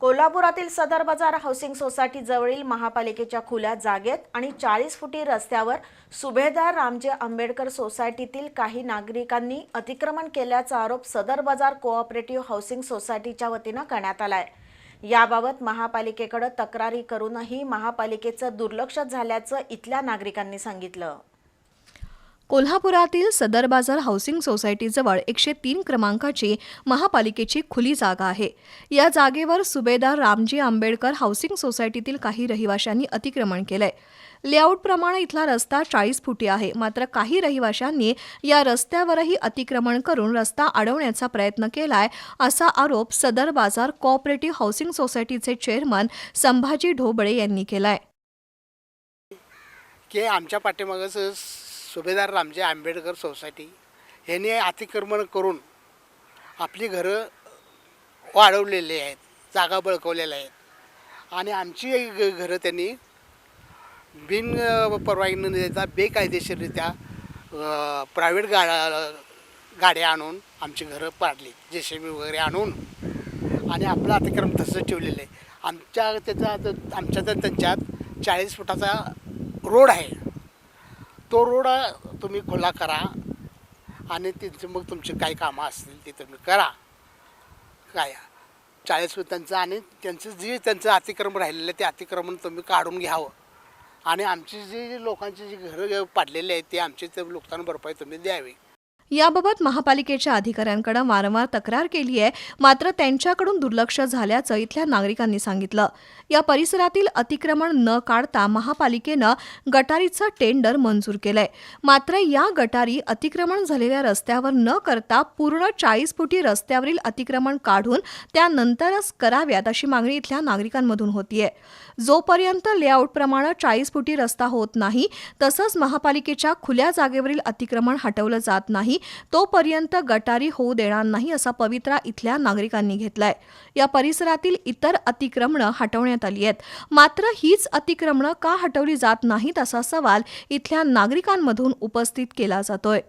कोल्हापुरातील सदर बाजार हाऊसिंग सोसायटी जवळील महापालिकेच्या खुल्या जागेत आणि चाळीस फुटी रस्त्यावर सुभेदार रामजी आंबेडकर सोसायटीतील काही नागरिकांनी अतिक्रमण केल्याचा आरोप सदर बाजार कोऑपरेटिव्ह हाऊसिंग सोसायटीच्या वतीनं करण्यात आलाय. याबाबत महापालिकेकडे तक्रारी करूनही महापालिकेचं दुर्लक्ष झाल्याचं इथल्या नागरिकांनी सांगितलं. कोल्हापुरातील सदर बाजार हाऊसिंग सोसायटीजवळ एकशे तीन क्रमांकाची महापालिकेची खुली जागा आहे. या जागेवर सुभेदार रामजी आंबेडकर हाऊसिंग सोसायटीतील काही रहिवाशांनी अतिक्रमण केलंय. लेआउटप्रमाणे इथला रस्ता चाळीस फुटी आहे. मात्र काही रहिवाशांनी या रस्त्यावरही अतिक्रमण करून रस्ता अडवण्याचा प्रयत्न केलाय असा आरोप सदर बाजार कोऑपरेटिव्ह हाऊसिंग सोसायटीचे चेअरमन संभाजी ढोबळे यांनी केलाय. की आमच्या पाठीमागच सुभेदार रामजी आंबेडकर सोसायटी यांनी अतिक्रमण करून आपली घरं वाढवलेली आहेत जागा बळकवलेल्या आहेत. आणि आमची घरं त्यांनी बिन परवानगी न देता बेकायदेशीररित्या प्रायव्हेट गाड्या गाड्या आणून आमची घरं पाडली जे सी बी वगैरे आणून. आणि आपलं अतिक्रम तसं ठेवलेलं आहे. आमच्या त्याचा आमच्या तर त्यांच्यात चाळीस फुटाचा रोड आहे. तो रोड तुम्ही खुला करा आणि तिथे मग तुमची काय कामं असतील ते तुम्ही करा. काय? चाळीस फूट त्यांचं आणि त्यांचं जे त्यांचं अतिक्रमण राहिलेलं आहे ते अतिक्रमण तुम्ही काढून घ्यावं. आणि आमची जी लोकांची जी घरं पाडलेली आहेत ते आमची ते नुकसान भरपाई तुम्ही द्यावी. याबाबत महापालिकेच्या अधिकाऱ्यांकडे वारंवार तक्रार केली आहे. मात्र त्यांच्याकडून दुर्लक्ष झाल्याचं इथल्या नागरिकांनी सांगितलं. या परिसरातील अतिक्रमण न काढता महापालिकेनं गटारीचं टेंडर मंजूर केलंय. मात्र या गटारी अतिक्रमण झालेल्या रस्त्यावर न करता पूर्ण चाळीस फुटी रस्त्यावरील अतिक्रमण काढून त्यानंतरच कराव्यात अशी मागणी इथल्या नागरिकांमधून होतीये. जोपर्यंत लेआउटप्रमाणे चाळीस फुटी रस्ता होत नाही तसंच महापालिकेच्या खुल्या जागेवरील अतिक्रमण हटवलं जात नाही तोपर्यंत गटारी होऊ देणार नाही असा पवित्रा इथल्या नागरिकांनी घेतलाय. या परिसरातील इतर अतिक्रमणं हटवण्यात आली आहेत. मात्र हीच अतिक्रमणं का हटवली जात नाहीत असा सवाल इथल्या नागरिकांमधून उपस्थित केला जातोय.